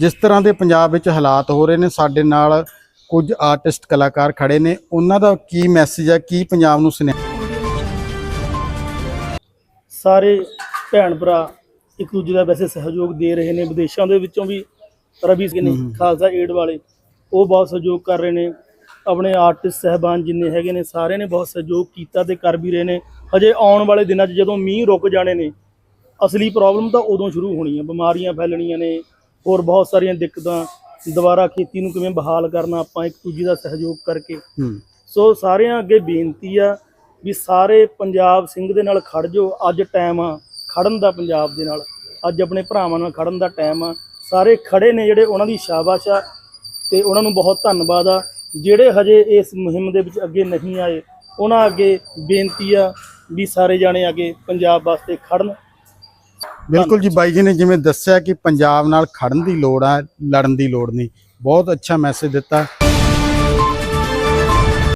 ਜਿਸ ਤਰ੍ਹਾਂ ਦੇ ਪੰਜਾਬ ਵਿੱਚ ਹਾਲਾਤ ਹੋ ਰਹੇ ਨੇ ਸਾਡੇ ਨਾਲ ਕੁਝ ਆਰਟਿਸਟ ਕਲਾਕਾਰ ਖੜੇ ਨੇ। ਉਹਨਾਂ ਦਾ ਕੀ ਮੈਸੇਜ ਹੈ? ਕੀ ਪੰਜਾਬ ਨੂੰ ਸੁਨੇਹਾ? ਸਾਰੇ ਭੈਣ ਭਰਾ ਇੱਕ ਦੂਜੇ ਦਾ ਵੈਸੇ ਸਹਿਯੋਗ ਦੇ ਰਹੇ ਨੇ। ਵਿਦੇਸ਼ਾਂ ਦੇ ਵਿੱਚੋਂ ਵੀ ਰਵੀ ਸਿੰਘ ਨੇ। ਖਾਲਸਾ ਏਡ ਵਾਲੇ ਉਹ ਬਹੁਤ ਸਹਿਯੋਗ ਕਰ ਰਹੇ ਨੇ। ਆਪਣੇ ਆਰਟਿਸਟ ਸਹਿਬਾਨ ਜਿੰਨੇ ਹੈਗੇ ਨੇ ਸਾਰਿਆਂ ਨੇ ਬਹੁਤ ਸਹਿਯੋਗ ਕੀਤਾ ਤੇ ਕਰ ਵੀ ਰਹੇ ਨੇ। ਹਜੇ ਆਉਣ ਵਾਲੇ ਦਿਨਾਂ 'ਚ ਜਦੋਂ ਮੀਂਹ ਰੁਕ ਜਾਣੇ ਨੇ ਅਸਲੀ ਪ੍ਰੋਬਲਮ ਤਾਂ ਉਦੋਂ ਸ਼ੁਰੂ ਹੋਣੀ ਆ। ਬਿਮਾਰੀਆਂ ਫੈਲਣੀਆਂ ਨੇ ਹੋਰ ਬਹੁਤ ਸਾਰੀਆਂ ਦਿੱਕਤਾਂ ਦੁਬਾਰਾ ਖੇਤੀ ਨੂੰ ਕਿਵੇਂ ਬਹਾਲ ਕਰਨਾ ਆਪਾਂ ਇੱਕ ਦੂਜੇ ਦਾ ਸਹਿਯੋਗ ਕਰਕੇ। ਸੋ ਸਾਰਿਆਂ ਅੱਗੇ ਬੇਨਤੀ ਆ ਵੀ ਸਾਰੇ ਪੰਜਾਬ ਸਿੰਘ ਦੇ ਨਾਲ ਖੜ ਜਾਓ। ਅੱਜ ਟਾਈਮ ਆ ਖੜਨ ਦਾ ਪੰਜਾਬ ਦੇ ਨਾਲ। ਅੱਜ ਆਪਣੇ ਭਰਾਵਾਂ ਨਾਲ ਖੜਨ ਦਾ ਟਾਈਮ ਆ। ਸਾਰੇ ਖੜੇ ਨੇ ਜਿਹੜੇ ਉਹਨਾਂ ਦੀ ਸ਼ਾਬਾਸ਼ ਆ ਤੇ ਉਹਨਾਂ ਨੂੰ ਬਹੁਤ ਧੰਨਵਾਦ ਆ। ਜਿਹੜੇ ਹਜੇ ਇਸ ਮੁਹਿੰਮ ਦੇ ਵਿੱਚ ਅੱਗੇ ਨਹੀਂ ਆਏ ਉਹਨਾਂ ਅੱਗੇ ਬੇਨਤੀ ਆ ਵੀ ਸਾਰੇ ਜਾਣੇ ਅੱਗੇ ਪੰਜਾਬ ਵਾਸਤੇ ਖੜਨ। ਬਿਲਕੁਲ ਜੀ ਬਾਈ ਜੀ ਨੇ ਜਿਵੇਂ ਦੱਸਿਆ ਕਿ ਪੰਜਾਬ ਨਾਲ ਖੜਨ ਦੀ ਲੋੜ ਆ ਲੜਨ ਦੀ ਲੋੜ ਨਹੀਂ। ਬਹੁਤ ਅੱਛਾ ਮੈਸੇਜ ਦਿੱਤਾ।